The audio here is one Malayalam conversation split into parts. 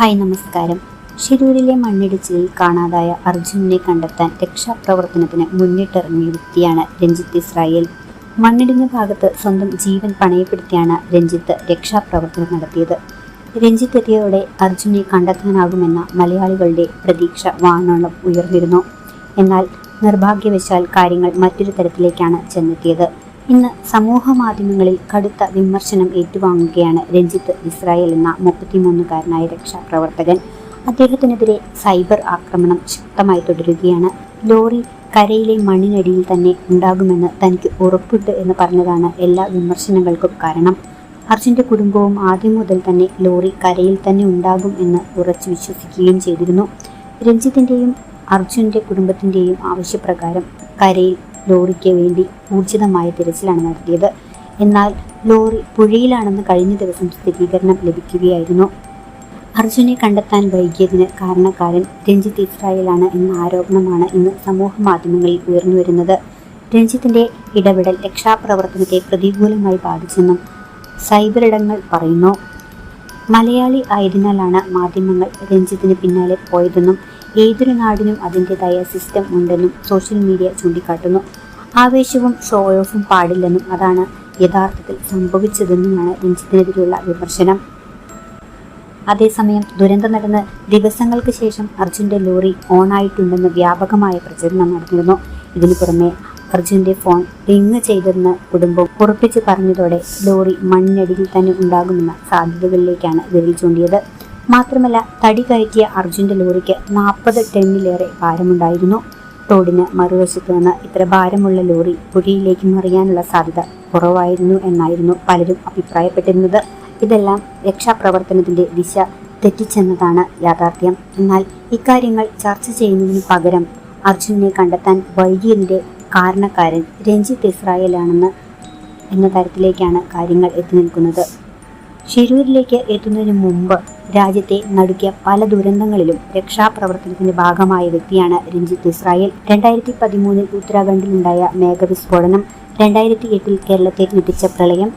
ഹായ് നമസ്കാരം. ഷിരൂരിലെ മണ്ണിടിച്ചിലിൽ കാണാതായ അർജുനനെ കണ്ടെത്താൻ രക്ഷാപ്രവർത്തനത്തിന് മുന്നിട്ടിറങ്ങിയ വ്യക്തിയാണ് രഞ്ജിത്ത് ഇസ്രായേൽ. മണ്ണിടിഞ്ഞ ഭാഗത്ത് സ്വന്തം ജീവൻ പണയപ്പെടുത്തിയാണ് രഞ്ജിത്ത് രക്ഷാപ്രവർത്തനം നടത്തിയത്. രഞ്ജിത്ത് എത്തിയതോടെ അർജുനെ കണ്ടെത്താനാകുമെന്ന മലയാളികളുടെ പ്രതീക്ഷ വാനോളം ഉയർന്നിരുന്നു. എന്നാൽ നിർഭാഗ്യവശാൽ കാര്യങ്ങൾ മറ്റൊരു തരത്തിലേക്കാണ് ചെന്നെത്തിയത്. ഇന്ന് സമൂഹ മാധ്യമങ്ങളിൽ കടുത്ത വിമർശനം ഏറ്റുവാങ്ങുകയാണ് രഞ്ജിത്ത് ഇസ്രായേൽ എന്ന മുപ്പത്തിമൂന്നുകാരനായ രക്ഷാപ്രവർത്തകൻ. അദ്ദേഹത്തിനെതിരെ സൈബർ ആക്രമണം ശക്തമായി തുടരുകയാണ്. ലോറി കരയിലെ മണ്ണിനടിയിൽ തന്നെ ഉണ്ടാകുമെന്ന് തനിക്ക് ഉറപ്പുണ്ട് എന്ന് പറഞ്ഞതാണ് എല്ലാ വിമർശനങ്ങൾക്കും കാരണം. അർജുന്റെ കുടുംബവും ആദ്യം മുതൽ തന്നെ ലോറി കരയിൽ തന്നെ ഉണ്ടാകും എന്ന് ഉറച്ചു വിശ്വസിക്കുകയും ചെയ്തിരുന്നു. രഞ്ജിത്തിന്റെയും അർജുന്റെ കുടുംബത്തിന്റെയും ആവശ്യപ്രകാരം കരയിൽ ലോറിക്ക് വേണ്ടി ഊർജിതമായ തിരച്ചിലാണ് നടത്തിയത്. എന്നാൽ ലോറി പുഴയിലാണെന്ന് കഴിഞ്ഞ ദിവസം സ്ഥിരീകരണം ലഭിക്കുകയായിരുന്നു. അർജുനെ കണ്ടെത്താൻ വൈകിയതിന് കാരണക്കാരൻ രഞ്ജിത്ത് ഇസ്രായേലാണ് എന്ന ആരോപണമാണ് ഇന്ന് സമൂഹ മാധ്യമങ്ങളിൽ ഉയർന്നുവരുന്നത് രഞ്ജിത്തിന്റെ ഇടപെടൽ രക്ഷാപ്രവർത്തനത്തെ പ്രതികൂലമായി ബാധിച്ചെന്നും സൈബർ ഇടങ്ങൾ പറയുന്നു. മലയാളി ആയതിനാലാണ് മാധ്യമങ്ങൾ രഞ്ജിത്തിന് പിന്നാലെ പോയതെന്നും ഏതൊരു നാടിനും അതിന്റെതായ സിസ്റ്റം ഉണ്ടെന്നും സോഷ്യൽ മീഡിയ ചൂണ്ടിക്കാട്ടുന്നു. ആവേശവും ഷോ ഓഫും പാടില്ലെന്നും അതാണ് യഥാർത്ഥത്തിൽ സംഭവിച്ചതെന്നുമാണ് രഞ്ജിത്തിനെതിരെയുള്ള വിമർശനം. അതേസമയം ദുരന്തം നടന്ന് ദിവസങ്ങൾക്ക് ശേഷം അർജുന്റെ ലോറി ഓണായിട്ടുണ്ടെന്ന് വ്യാപകമായ പ്രചരണം നടന്നിരുന്നു. ഇതിനു പുറമെ അർജുന്റെ ഫോൺ റിങ് ചെയ്തെന്ന് കുടുംബം ഉറപ്പിച്ച് പറഞ്ഞതോടെ ലോറി മണ്ണടിയിൽ തന്നെ ഉണ്ടാകുമെന്ന സാധ്യതകളിലേക്കാണ് വിരൽ ചൂണ്ടിയത്. മാത്രമല്ല തടി കയറ്റിയ അർജുന്റെ ലോറിക്ക് നാൽപ്പത് ടണ്ണിലേറെ ഭാരമുണ്ടായിരുന്നു. റോഡിന് മറുവശത്ത് നിന്ന് ഇത്ര ഭാരമുള്ള ലോറി പുഴയിലേക്ക് മറിയാനുള്ള സാധ്യത കുറവായിരുന്നു എന്നായിരുന്നു പലരും അഭിപ്രായപ്പെട്ടിരുന്നത്. ഇതെല്ലാം രക്ഷാപ്രവർത്തനത്തിന്റെ ദിശ തെറ്റിച്ചെന്നതാണ് യാഥാർത്ഥ്യം. എന്നാൽ ഇക്കാര്യങ്ങൾ ചർച്ച ചെയ്യുന്നതിന് പകരം അർജുനെ കണ്ടെത്താൻ വൈകിയതിന്റെ കാരണക്കാരൻ രഞ്ജിത്ത് ഇസ്രായേലാണെന്ന് എന്ന തരത്തിലേക്കാണ് കാര്യങ്ങൾ എത്തി നിൽക്കുന്നത്. ഷിരൂരിലേക്ക് എത്തുന്നതിന് മുമ്പ് രാജ്യത്തെ നടുക്കിയ പല ദുരന്തങ്ങളിലും രക്ഷാപ്രവർത്തനത്തിന്റെ ഭാഗമായ വ്യക്തിയാണ് രഞ്ജിത്ത് ഇസ്രായേൽ. രണ്ടായിരത്തി പതിമൂന്നിൽ ഉത്തരാഖണ്ഡിലുണ്ടായ മേഘവിസ്ഫോടനം രണ്ടായിരത്തി എട്ടിൽ കേരളത്തെ ഞെട്ടിച്ച പ്രളയം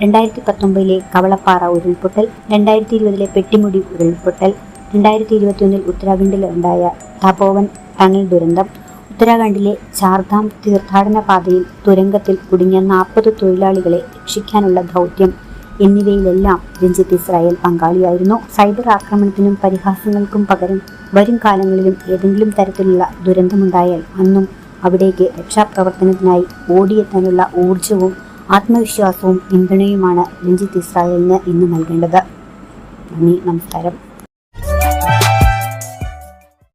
രണ്ടായിരത്തി പത്തൊമ്പതിലെ കവളപ്പാറ ഉരുൾപൊട്ടൽ രണ്ടായിരത്തി ഇരുപതിലെ പെട്ടിമുടി ഉരുൾപൊട്ടൽ രണ്ടായിരത്തി ഇരുപത്തിയൊന്നിൽ ഉത്തരാഖണ്ഡിൽ ഉണ്ടായ തപോവൻ ടണൽ ദുരന്തം ഉത്തരാഖണ്ഡിലെ ചാർധാം തീർത്ഥാടന പാതയിൽ തുരങ്കത്തിൽ കുടുങ്ങിയ നാൽപ്പത് തൊഴിലാളികളെ രക്ഷിക്കാനുള്ള ദൗത്യം എന്നിവയിലെല്ലാം രഞ്ജിത്ത് ഇസ്രായേൽ പങ്കാളിയായിരുന്നു. സൈബർ ആക്രമണത്തിനും പരിഹാസങ്ങൾക്കും പകരം വരും കാലങ്ങളിലും ഏതെങ്കിലും തരത്തിലുള്ള ദുരന്തമുണ്ടായാൽ അന്നും അവിടേക്ക് രക്ഷാപ്രവർത്തനത്തിനായി ഓടിയെത്താനുള്ള ഊർജവും ആത്മവിശ്വാസവും പിന്തുണയുമാണ് രഞ്ജിത്ത് ഇസ്രായേലിന് ഇന്ന് നൽകേണ്ടത്. നന്ദി നമസ്കാരം.